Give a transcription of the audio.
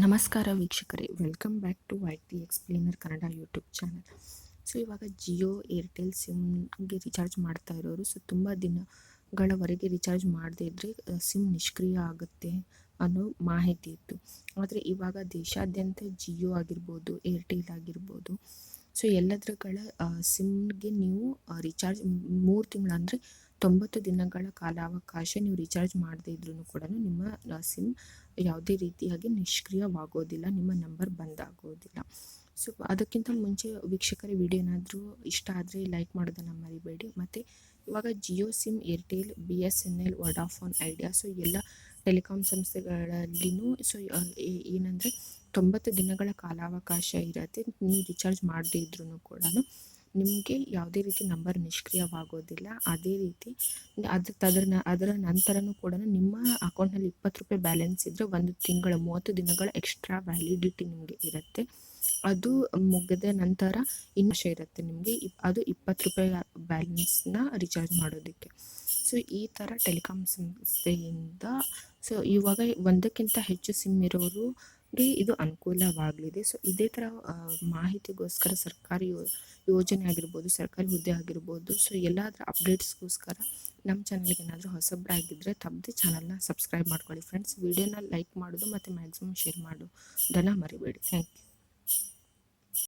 ನಮಸ್ಕಾರ ವೀಕ್ಷಕರೇ welcome back to Y T explainer Kannada YouTube channel so ಇವಾಗ Jio Airtel ಸಿಮ್ಗೆ recharge ಮಾಡ್ತಾ ಇರೋರು. ಸೊ ತುಂಬ ದಿನಗಳವರೆಗೆ ರಿಚಾರ್ಜ್ ಮಾಡದೇ ಇದ್ದರೆ ಸಿಮ್ ನಿಷ್ಕ್ರಿಯ ಆಗುತ್ತೆ ಅನ್ನೋ ಮಾಹಿತಿ ಇತ್ತು. ಆದರೆ ಇವಾಗ ದೇಶಾದ್ಯಂತ ಜಿಯೋ ಆಗಿರ್ಬೋದು ಏರ್ಟೆಲ್ ಆಗಿರ್ಬೋದು ಸೊ ಎಲ್ಲದರಗಳ ಸಿಮ್ಗೆ ನೀವು ರಿಚಾರ್ಜ್ ಮೂರು ತಿಂಗಳು ಅಂದರೆ ತೊಂಬತ್ತು ದಿನಗಳ ಕಾಲಾವಕಾಶ ನೀವು ರೀಚಾರ್ಜ್ ಮಾಡದೇ ಇದ್ರೂ ಕೂಡ ನಿಮ್ಮ ಸಿಮ್ ಯಾವುದೇ ರೀತಿಯಾಗಿ ನಿಷ್ಕ್ರಿಯವಾಗೋದಿಲ್ಲ, ನಿಮ್ಮ ನಂಬರ್ ಬಂದಾಗೋದಿಲ್ಲ. ಸೊ ಅದಕ್ಕಿಂತ ಮುಂಚೆ ವೀಕ್ಷಕರ ವಿಡಿಯೋ ಏನಾದರೂ ಇಷ್ಟ ಆದರೆ ಲೈಕ್ ಮಾಡೋದನ್ನು ಮರಿಬೇಡಿ. ಮತ್ತು ಇವಾಗ Jio SIM Airtel B S N L Vodafone Idea so ಎಲ್ಲ ಟೆಲಿಕಾಮ್ ಸಂಸ್ಥೆಗಳಲ್ಲಿನೂ ಸೊ ಏನಂದರೆ ತೊಂಬತ್ತು ದಿನಗಳ ಕಾಲಾವಕಾಶ ಇರುತ್ತೆ. ನೀವು ರಿಚಾರ್ಜ್ ಮಾಡದೇ ಇದ್ರೂ ಕೂಡ ನಿಮಗೆ ಯಾವುದೇ ರೀತಿ ನಂಬರ್ ನಿಷ್ಕ್ರಿಯವಾಗೋದಿಲ್ಲ. ಅದೇ ರೀತಿ ಅದು ಅದರ ಅದರ ನಂತರನೂ ಕೂಡ ನಿಮ್ಮ ಅಕೌಂಟ್ನಲ್ಲಿ ಇಪ್ಪತ್ತು ರೂಪಾಯಿ ಬ್ಯಾಲೆನ್ಸ್ ಇದ್ದರೆ ಒಂದು ತಿಂಗಳ, ಮೂವತ್ತು ದಿನಗಳ ಎಕ್ಸ್ಟ್ರಾ ವ್ಯಾಲಿಡಿಟಿ ನಿಮಗೆ ಇರುತ್ತೆ. ಅದು ಮುಗಿದ ನಂತರ ಇನ್ನು ಇರುತ್ತೆ ನಿಮಗೆ. ಅದು ಇಪ್ಪತ್ತು ರೂಪಾಯಿ ಬ್ಯಾಲೆನ್ಸ್ನ ರಿಚಾರ್ಜ್ ಮಾಡೋದಕ್ಕೆ. ಸೊ ಈ ಥರ ಟೆಲಿಕಾಂ ಸಂಸ್ಥೆಯಿಂದ ಸೊ ಇವಾಗ ಒಂದಕ್ಕಿಂತ ಹೆಚ್ಚು ಸಿಮ್ ಇರೋರು ಇದು ಅನುಕೂಲವಾಗಲಿದೆ. ಸೊ ಇದೇ ಥರ ಮಾಹಿತಿಗೋಸ್ಕರ ಸರ್ಕಾರಿ ಯೋಜನೆ ಆಗಿರ್ಬೋದು, ಸರ್ಕಾರಿ ಹುದ್ದೆ ಆಗಿರ್ಬೋದು ಸೊ ಎಲ್ಲದರ ಅಪ್ಡೇಟ್ಸ್ಗೋಸ್ಕರ ನಮ್ಮ ಚಾನಲ್ಗೆ ಏನಾದರೂ ಹೊಸಬ್ರಾಗಿದ್ದರೆ ತಪ್ಪದೆ ಚಾನಲ್ನ ಸಬ್ಸ್ಕ್ರೈಬ್ ಮಾಡ್ಕೊಳ್ಳಿ. ಫ್ರೆಂಡ್ಸ್ ವಿಡಿಯೋನ ಲೈಕ್ ಮಾಡೋದು ಮತ್ತು ಮ್ಯಾಕ್ಸಿಮಮ್ ಶೇರ್ ಮಾಡೋದನ್ನು ಮರಿಬೇಡಿ. Thank you